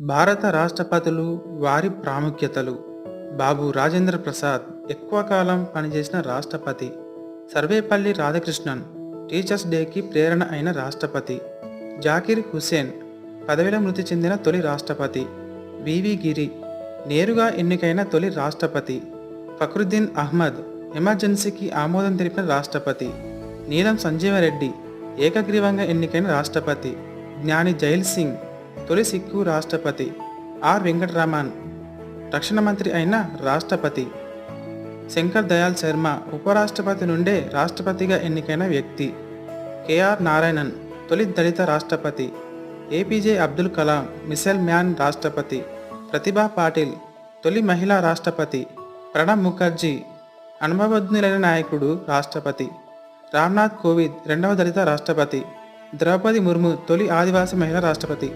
భారత రాష్ట్రపతులు వారి ప్రాముఖ్యతలు. బాబు రాజేంద్ర ప్రసాద్ ఎక్కువ కాలం పనిచేసిన రాష్ట్రపతి. సర్వేపల్లి రాధాకృష్ణన్ టీచర్స్ డేకి ప్రేరణ అయిన రాష్ట్రపతి. జాకిర్ హుసేన్ పదవిలో మృతి చెందిన తొలి రాష్ట్రపతి. వివి గిరి నేరుగా ఎన్నికైన తొలి రాష్ట్రపతి. ఫక్రుద్దీన్ అహ్మద్ ఎమర్జెన్సీకి ఆమోదం తెలిపిన రాష్ట్రపతి. నీలం సంజీవరెడ్డి ఏకగ్రీవంగా ఎన్నికైన రాష్ట్రపతి. జ్ఞాని జైల్ సింగ్ తొలి సిక్కు రాష్ట్రపతి ఆర్ వెంకటరామన్ రక్షణ మంత్రి అయిన రాష్ట్రపతి శంకర్ దయాల్ శర్మ ఉపరాష్ట్రపతి నుండే రాష్ట్రపతిగా ఎన్నికైన వ్యక్తి. కేఆర్ నారాయణన్ తొలి దళిత రాష్ట్రపతి. APJ Abdul Kalam missile man రాష్ట్రపతి. ప్రతిభా పాటిల్ తొలి మహిళా రాష్ట్రపతి. ప్రణబ్ ముఖర్జీ అనుభవజ్ఞులైన నాయకుడు రాష్ట్రపతి. రామ్నాథ్ కోవింద్ రెండవ దళిత రాష్ట్రపతి. ద్రౌపది ముర్ము తొలి ఆదివాసీ మహిళా రాష్ట్రపతి.